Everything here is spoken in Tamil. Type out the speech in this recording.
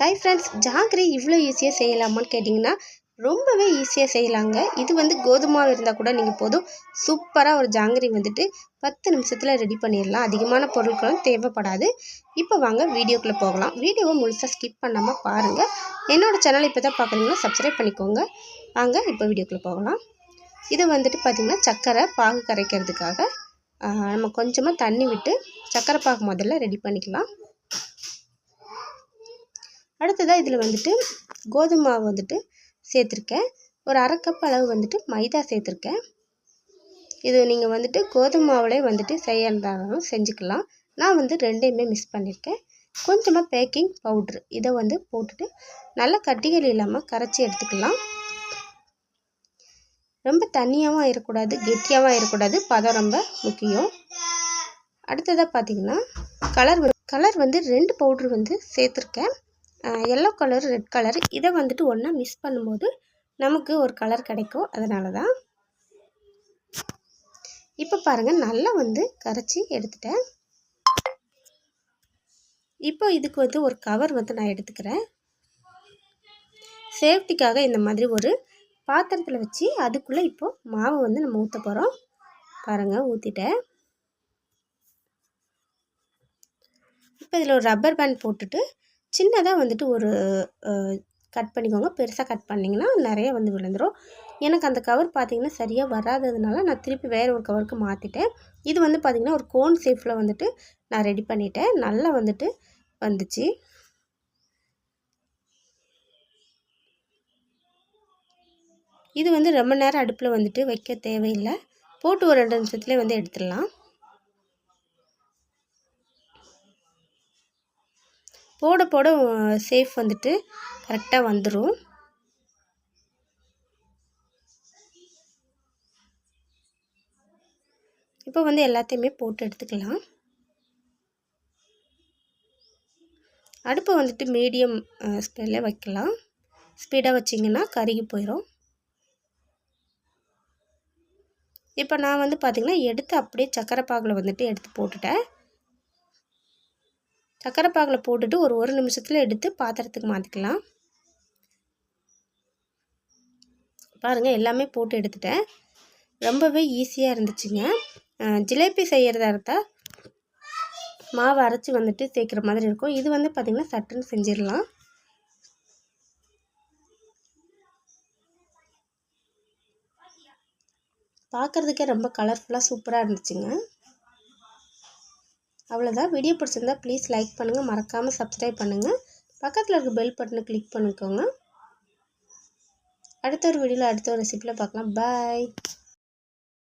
ஹாய் ஃப்ரெண்ட்ஸ் ஜாங்கிரி இவ்வளோ ஈஸியாக செய்யலாமான்னு கேட்டிங்கன்னா ரொம்பவே ஈஸியாக செய்யலாங்க. இது வந்து கோதுமாவு இருந்தால் கூட நீங்கள் போதும். சூப்பராக ஒரு ஜாங்கிரி வந்துட்டு பத்து நிமிஷத்தில் ரெடி பண்ணிடலாம். அதிகமான பொருட்களும் தேவைப்படாது. இப்போ வாங்க வீடியோக்குள்ளே போகலாம். வீடியோவை முழுசாக ஸ்கிப் பண்ணாமல் பாருங்கள் என்னோடய சேனல் இப்போ தான் பார்க்குறீங்கன்னா சப்ஸ்கிரைப் பண்ணிக்கோங்க. வாங்க இப்போ வீடியோக்குள்ளே போகலாம். இது வந்துட்டு பார்த்திங்கன்னா சர்க்கரை பாகு கரைக்கிறதுக்காக நம்ம கொஞ்சமாக தண்ணி விட்டு சர்க்கரை பாகு முதல்ல ரெடி பண்ணிக்கலாம். அடுத்ததாக இதில் வந்துட்டு கோதுமை மாவு வந்துட்டு சேர்த்துருக்கேன். ஒரு அரை கப் அளவு வந்துட்டு மைதா சேர்த்துருக்கேன். இது நீங்கள் வந்துட்டு கோதுமை மாவுலேயே வந்துட்டு செய்யறதாலும் செஞ்சுக்கலாம். நான் வந்து ரெண்டையுமே மிஸ் பண்ணியிருக்கேன் கொஞ்சமாக பேக்கிங் பவுட்ரு இதை வந்து போட்டுட்டு நல்லா கட்டிகள் இல்லாமல் கரைச்சி எடுத்துக்கலாம். ரொம்ப தண்ணியாகவும் ஆயிடக்கூடாது கெட்டியாகவும் ஆயிடக்கூடாது பதம் ரொம்ப முக்கியம். அடுத்ததாக பார்த்தீங்கன்னா கலர் கலர் வந்து ரெண்டு பவுட்ரு வந்து சேர்த்துருக்கேன். எல்லோ கலர் ரெட் கலர் இதை வந்துட்டு ஒன்றா மிஸ் பண்ணும்போது நமக்கு ஒரு கலர் கிடைக்கும். அதனால தான் இப்போ பாருங்கள் நல்லா வந்து கரைச்சி எடுத்துட்டேன். இப்போ இதுக்கு வந்து ஒரு கவர் வந்து நான் எடுத்துக்கிறேன். சேஃப்டிக்காக இந்த மாதிரி ஒரு பாத்திரத்தில் வச்சு அதுக்குள்ளே இப்போது மாவை வந்து நம்ம ஊற்ற போகிறோம் பாருங்கள் ஊற்றிட்டேன் இப்போ இதில் ஒரு ரப்பர் பேண்ட் போட்டுட்டு சின்னதாக வந்துட்டு ஒரு கட் பண்ணிக்கோங்க. பெருசாக கட் பண்ணிங்கன்னா நிறைய வந்து விழுந்துடும் எனக்கு அந்த கவர் பார்த்திங்கன்னா சரியாக வராததுனால நான் திருப்பி வேறு ஒரு கவருக்கு மாற்றிட்டேன் இது வந்து பார்த்திங்கன்னா ஒரு கோன் ஷேப்பில் வந்துட்டு நான் ரெடி பண்ணிட்டேன். நல்லா வந்துட்டு வந்துச்சு. இது வந்து ரொம்ப நேரம் அடுப்பில் வந்துட்டு வைக்க தேவையில்லை. போட்டு ஒரு ரெண்டு நிமிஷத்துலேயே வந்து எடுத்துடலாம். போட போட சேஃப் வந்துட்டு கரெக்டாக வந்துடும் இப்போ வந்து எல்லாத்தையுமே போட்டு எடுத்துக்கலாம். அடுப்பை வந்துட்டு மீடியம் ஸ்பீடில் வைக்கலாம். ஸ்பீடாக வச்சிங்கன்னா கருகி போயிடும் இப்போ நான் வந்து பார்த்திங்கன்னா எடுத்து அப்படியே சக்கரை பாகில் வந்துட்டு எடுத்து போட்டுட்டேன். சக்கரை பாகில் போட்டுட்டு ஒரு ஒரு நிமிஷத்தில் எடுத்து பாத்திரத்துக்கு மாற்றிக்கலாம் பாருங்கள் எல்லாமே போட்டு எடுத்துட்டேன். ரொம்பவே ஈஸியாக இருந்துச்சுங்க. ஜிலேபி செய்கிறதா இருந்தால் மாவு அரைச்சி வந்துட்டு சேர்க்குற மாதிரி இருக்கும். இது வந்து பார்த்திங்கன்னா சட்டுன்னு செஞ்சிடலாம். பார்க்குறதுக்கே ரொம்ப கலர்ஃபுல்லாக சூப்பராக இருந்துச்சுங்க. அவ்வளோதான் வீடியோ பிடிச்சிருந்தா ப்ளீஸ் லைக் பண்ணுங்கள் மறக்காமல் சப்ஸ்கிரைப் பண்ணுங்கள் பக்கத்தில் இருக்க பெல் பட்டனை கிளிக் பண்ணிக்கோங்க. அடுத்த ஒரு வீடியோவில் அடுத்த ஒரு ரெசிப்பியில் பார்க்கலாம். பாய்